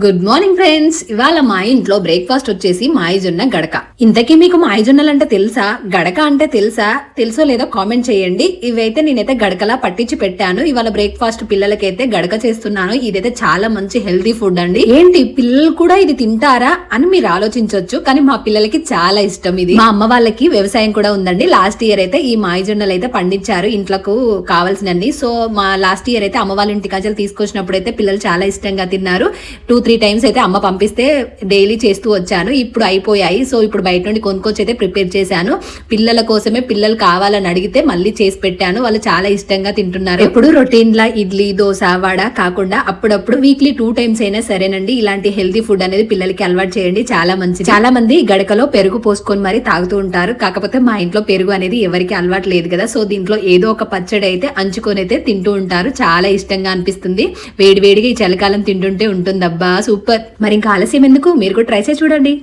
Good morning friends ఇవాళ మా ఇంట్లో బ్రేక్ఫాస్ట్ వచ్చేసి మాయజొన్న గడక. ఇంతకీ మీకు మాయజొన్నలు అంటే తెలుసా? గడక అంటే తెలుసా? తెలుసో లేదో కామెంట్ చేయండి. ఇవైతే నేనైతే గడకలా పట్టించి పెట్టాను. ఇవాళ బ్రేక్ఫాస్ట్ పిల్లలకైతే గడక చేస్తున్నాను. ఇదైతే చాలా మంచి హెల్తీ ఫుడ్ అండి. ఏంటి? పిల్లలు కూడా ఇది తింటారా అని మీరు ఆలోచించవచ్చు కానీ మా పిల్లలకి చాలా ఇష్టం ఇది. మా అమ్మ వాళ్ళకి వ్యవసాయం కూడా ఉందండి. లాస్ట్ ఇయర్ అయితే ఈ మాయజొన్నలు అయితే పండించారు ఇంట్లోకు కావాల్సినన్ని. సో మా లాస్ట్ ఇయర్ అయితే అమ్మ వాళ్ళ ఇంటికి అసలు తీసుకొచ్చినప్పుడు అయితే పిల్లలు చాలా ఇష్టంగా తిన్నారు. టూ త్రీ టైమ్స్ అయితే అమ్మ పంపిస్తే డైలీ చేస్తూ వచ్చాను. ఇప్పుడు అయిపోయాయి. సో ఇప్పుడు బయట నుండి కొనుక్కొచ్చి అయితే ప్రిపేర్ చేశాను. పిల్లల కోసమే పిల్లలు కావాలని అడిగితే మళ్ళీ చేసి పెట్టాను. వాళ్ళు చాలా ఇష్టంగా తింటున్నారు. ఎప్పుడు రొటీన్ లా ఇడ్లీ దోశ వడ కాకుండా అప్పుడప్పుడు వీక్లీ టూ టైమ్స్ అయినా సరేనండి. ఇలాంటి హెల్తీ ఫుడ్ అనేది పిల్లలకి అలవాటు చేయండి. చాలా మంచిది. చాలా మంది గడకలో పెరుగు పోసుకొని మరి తాగుతూ ఉంటారు. కాకపోతే మా ఇంట్లో పెరుగు అనేది ఎవరికి అలవాటు లేదు కదా. సో దీంట్లో ఏదో ఒక పచ్చడి అయితే అంచుకొని అయితే తింటూ ఉంటారు. చాలా ఇష్టంగా అనిపిస్తుంది. వేడి వేడిగా ఈ చలికాలం తింటుంటే ఉంటుందబ్బా. సూపర్. మరి ఇంకా ఆలస్యం ఎందుకు? మీరు కూడా ట్రై చేసి చూడండి.